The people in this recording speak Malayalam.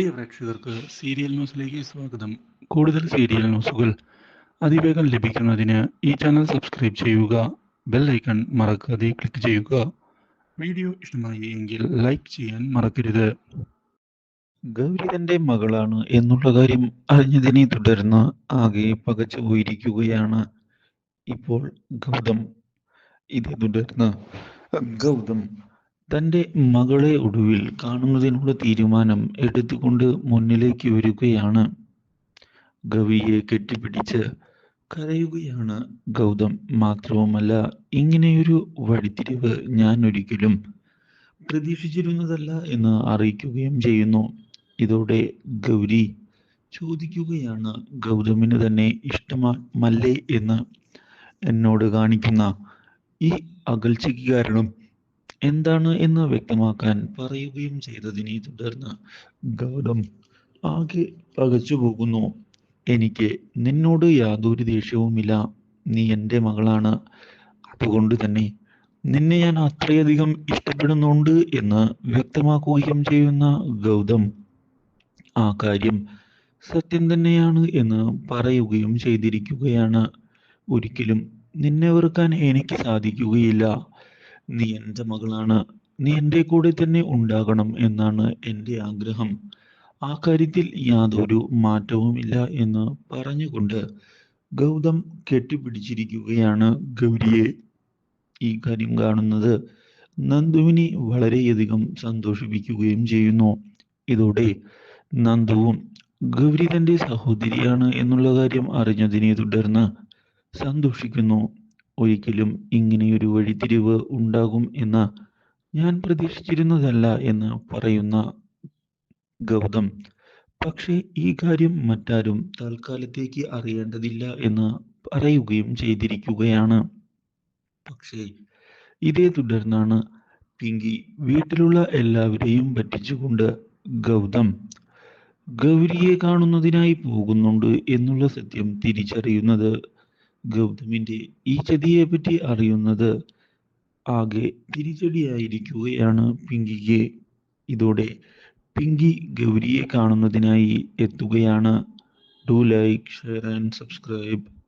പ്രിയ പ്രേക്ഷകർക്ക് സീരിയൽ ന്യൂസിലേക്ക് സ്വാഗതം. കൂടുതൽ സീരിയൽ ന്യൂസുകൾ അതിവേഗം ലഭിക്കുന്നതിന് ഈ ചാനൽ സബ്സ്ക്രൈബ് ചെയ്യുക ബെൽ ഐക്കൺ മറക്കാതെ ക്ലിക്ക് ചെയ്യുക. വീഡിയോ ഇഷ്ടമായി എങ്കിൽ ലൈക്ക് ചെയ്യാൻ മറക്കരുത്. ഗൗരി തന്റെ മകളാണ് എന്നുള്ള കാര്യം അറിഞ്ഞതിനെ തുടർന്ന് ആകെ പകച്ചു പോയിരിക്കുകയാണ് ഇപ്പോൾ ഗൗതം. ഇതേ തുടർന്ന് ഗൗതം തന്റെ മകളെ ഒടുവിൽ കാണുന്നതിനുള്ള തീരുമാനം എടുത്തുകൊണ്ട് മുന്നിലേക്ക് വരികയാണ്. ഗവിയെ കെട്ടിപ്പിടിച്ച് കരയുകയാണ് ഗൗതം. മാത്രവുമല്ല ഇങ്ങനെയൊരു വഴിത്തിരിവ് ഞാൻ ഒരിക്കലും പ്രതീക്ഷിച്ചിരുന്നതല്ല എന്ന് അറിയിക്കുകയും ചെയ്യുന്നു. ഇതോടെ ഗൗരി ചോദിക്കുകയാണ് ഗൗതമിന് തന്നെ ഇഷ്ടമല്ലേ എന്ന് എന്നോട് കാണിക്കുന്ന ഈ അകൽച്ചയ്ക്ക് കാരണം എന്താണ് എന്ന് വ്യക്തമാക്കാൻ പറയുകയും ചെയ്തതിനെ തുടർന്ന് ഗൗതം ആകെ പകച്ചുപോകുന്നു എനിക്ക് നിന്നോട് യാതൊരു ദേഷ്യവുമില്ല. നീ എന്റെ മകളാണ്. അതുകൊണ്ട് തന്നെ നിന്നെ ഞാൻ അത്രയധികം ഇഷ്ടപ്പെടുന്നുണ്ട് എന്ന് വ്യക്തമാക്കുകയും ചെയ്യുന്ന ഗൗതം ആ കാര്യം സത്യം തന്നെയാണ് എന്ന് പറയുകയും ചെയ്തിരിക്കുകയാണ്. ഒരിക്കലും നിന്നെ വെറുക്കാൻ എനിക്ക് സാധിക്കുകയില്ല. നീ എന്റെ മകളാണ്. നീ എന്റെ കൂടെ തന്നെ ഉണ്ടാകണം എന്നാണ് എന്റെ ആഗ്രഹം. ആ കാര്യത്തിൽ യാതൊരു മാറ്റവുമില്ല എന്ന് പറഞ്ഞുകൊണ്ട് ഗൗതം കെട്ടിപ്പിടിച്ചിരിക്കുകയാണ്. ഗൗരിയെ ഈ കാര്യം കാണുന്നത് നന്ദുവിനെ വളരെയധികം സന്തോഷിപ്പിക്കുകയും ചെയ്യുന്നു. ഇതോടെ നന്ദുവും ഗൗരി തന്റെ സഹോദരിയാണ് എന്നുള്ള കാര്യം അറിഞ്ഞതിനെ തുടർന്ന് സന്തോഷിക്കുന്നു. ഒരിക്കലും ഇങ്ങനെയൊരു വഴിത്തിരിവ് ഉണ്ടാകും എന്ന് ഞാൻ പ്രതീക്ഷിച്ചിരുന്നതല്ല എന്ന് പറയുന്ന ഗൗതം. പക്ഷേ ഈ കാര്യം മറ്റാരും തൽക്കാലത്തേക്ക് അറിയേണ്ടതില്ല എന്ന് പറയുകയും ചെയ്തിരിക്കുകയാണ്. പക്ഷേ ഇതേ തുടർന്നാണ് പിങ്കി വീട്ടിലുള്ള എല്ലാവരെയും പറ്റിച്ചുകൊണ്ട് ഗൗതം ഗൗരിയെ കാണുന്നതിനായി പോകുന്നുണ്ട് എന്നുള്ള സത്യം തിരിച്ചറിയുന്നത് ഗൗതമിന്റെ ഈ ചതിയെ പറ്റി അറിയുന്നത് ആകെ തിരിച്ചടിയായിരിക്കുകയാണ് പിങ്കിക്ക്. ഇതോടെ പിങ്കി ഗൗരിയെ കാണുന്നതിനായി എത്തുകയാണ്. Do like share and subscribe.